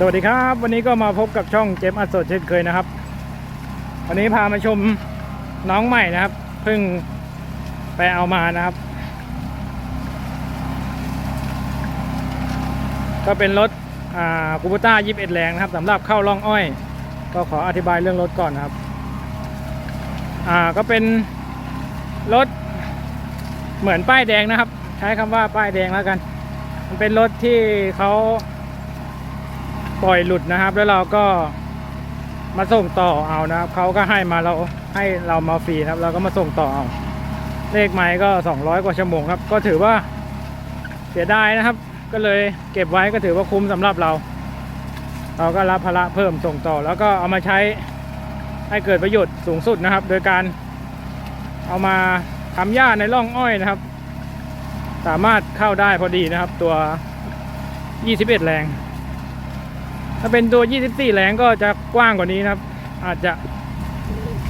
สวัสดีครับ วันนี้ก็มาพบกับช่องเจมอัดสดเช่นเคยนะครับ วันนี้พามาชมน้องใหม่นะครับเพิ่งไปเอามานะครับ ก็เป็นรถอ่าคูต้า21แรงนะครับสำหรับเข้าร่องอ้อย ก็ขออธิบายเรื่องรถก่อนนะครับอ่าก็เป็นรถเหมือนป้ายแดงนะครับ ใช้คำว่าป้ายแดงแล้วกัน มันเป็นรถที่เขา ปล่อยหลุดนะครับ แล้วเราก็มาส่งต่อเอานะครับเขาก็ให้มาเราให้เรามาฟรีครับเราก็มาส่งต่อเอาเลขไม้ก็ 200 กว่าชั่วโมงครับ ก็ถือว่าเสียดายนะครับ ก็เลยเก็บไว้ก็ถือว่าคุ้มสำหรับเรา เราก็รับภาระเพิ่มส่งต่อ แล้วก็เอามาใช้ให้เกิดประโยชน์สูงสุดนะครับ โดยการเอามาทำหญ้าในร่องอ้อยนะครับ สามารถเข้าได้พอดีนะครับตัว 21 แรง ถ้าเป็นตัว 24แรงก็จะกว้างกว่านี้นะครับ อาจจะ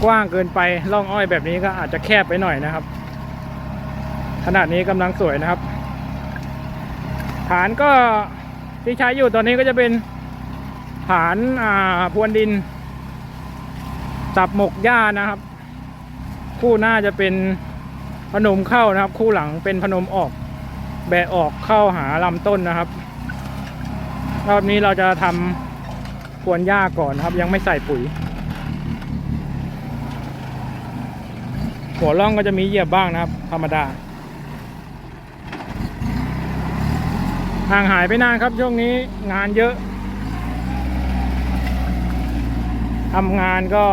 กว้างเกินไปร่องอ้อยแบบนี้ก็อาจจะแคบไปหน่อยนะครับ ขนาดนี้กำลังสวยนะครับ ฐานก็ที่ใช้อยู่ตอนนี้ก็จะเป็นฐานอ่าพรวนดินสับหมกหญ้านะครับ คู่หน้าจะเป็นพนมเข้านะครับ คู่หลังเป็นพนมออก แบะออกเข้าหาลำต้นนะครับ รอบนี้เราจะทำพรวนหญ้าก่อนครับ ยังไม่ใส่ปุ๋ย หัวร่องก็จะมีเหยียบบ้างนะครับ ธรรมดา ห่างหายไปนานครับช่วงนี้งานเยอะทำงานก็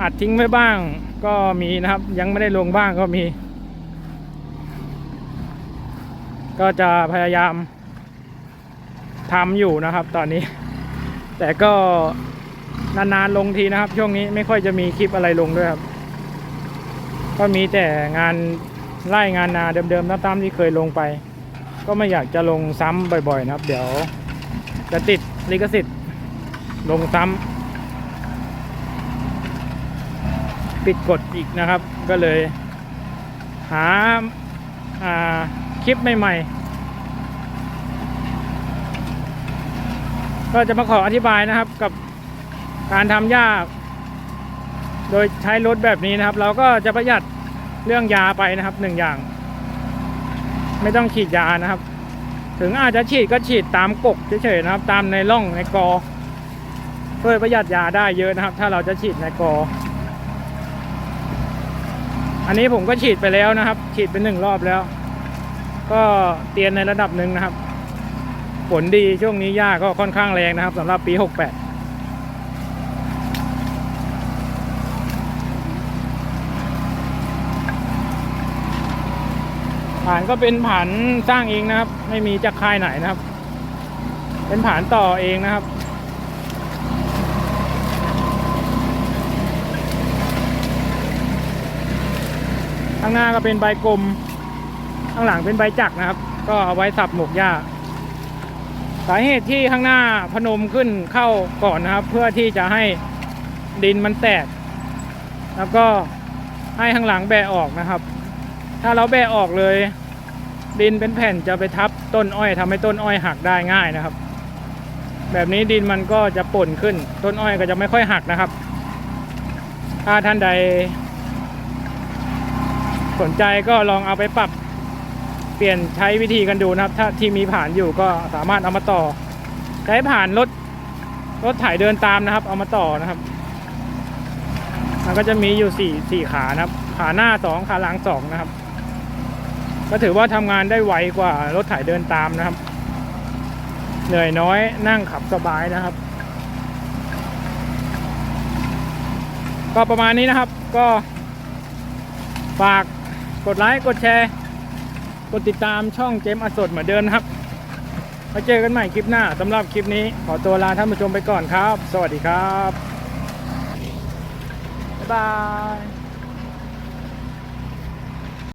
อัดทิ้งไว้บ้าง ก็มีนะครับ ยังไม่ได้ลงบ้างก็มี ก็จะพยายาม ทำอยู่นะครับ ตอนนี้ แต่ก็นานๆลงทีนะครับ ช่วงนี้ไม่ค่อยจะมีคลิปอะไรลงด้วยครับ ก็มีแต่งานไล่งานนาเดิมๆตามที่เคยลงไป ก็ไม่อยากจะลงซ้ำบ่อยๆนะครับ เดี๋ยวจะติดลิขสิทธิ์ลงซ้ำปิดกฎอีกนะครับ ก็เลย หาาคลิปใหม่ๆ ก็จะมาขออธิบายนะครับกับการทำหญ้าโดยใช้รถแบบนี้นะครับ เราก็จะประหยัดเรื่องยาไปนะครับหนึ่งอย่าง ไม่ต้องฉีดยานะครับ ถึงอาจจะฉีดก็ฉีดตามกกเฉยๆนะครับ ตามในร่องในกอเพื่อประหยัดยาได้เยอะนะครับ ถ้าเราจะฉีดในกอ อันนี้ผมก็ฉีดไปแล้วนะครับ ฉีดไปหนึ่งรอบแล้ว ก็เตียนในระดับหนึ่งนะครับ ผลดีช่วงนี้หญ้าก็ค่อนข้างแรงนะครับสำหรับปี 68ผ่านก็เป็นผ่านสร้างเองนะครับ ไม่มีจากค่ายไหนนะครับ เป็นผ่านต่อเองนะครับ ข้างหน้าก็เป็นใบกลม ข้างหลังเป็นใบจักรนะครับ ก็เอาไว้สับหมกหญ้า สาเหตุที่ข้างหน้าพนมขึ้นเข้าก่อนนะครับ เพื่อที่จะให้ดินมันแตก แล้วก็ให้ข้างหลังแบะออกนะครับ ถ้าเราแบะออกเลย ดินเป็นแผ่นจะไปทับต้นอ้อยทำให้ต้นอ้อยหักได้ง่ายนะครับ แบบนี้ดินมันก็จะป่นขึ้น ต้นอ้อยก็จะไม่ค่อยหักนะครับ ถ้าท่านใด สนใจก็ลองเอาไปปรับ เปลี่ยนใช้วิธีกันดูนะครับ ถ้าที่มีผ่านอยู่ก็สามารถเอามาต่อ ใช้ผ่านรถรถไถเดินตามนะครับ เอามาต่อนะครับ มันก็จะมีอยู่สี่สี่ขานะครับ ขาหน้าสองขาหลังสองนะครับ ก็ถือว่าทำงานได้ไวกว่ารถไถเดินตามนะครับ เหนื่อยน้อยนั่งขับสบายนะครับ ก็ประมาณนี้นะครับ ก็ฝากกดไลค์กดแชร์ กดติดตามช่องเจมส์อสดเหมือนเดิมนะครับมาเจอกันใหม่คลิปหน้าสำหรับคลิปนี้ ขอตัวลาท่านผู้ชมไปก่อนครับ สวัสดีครับ บ๊ายบาย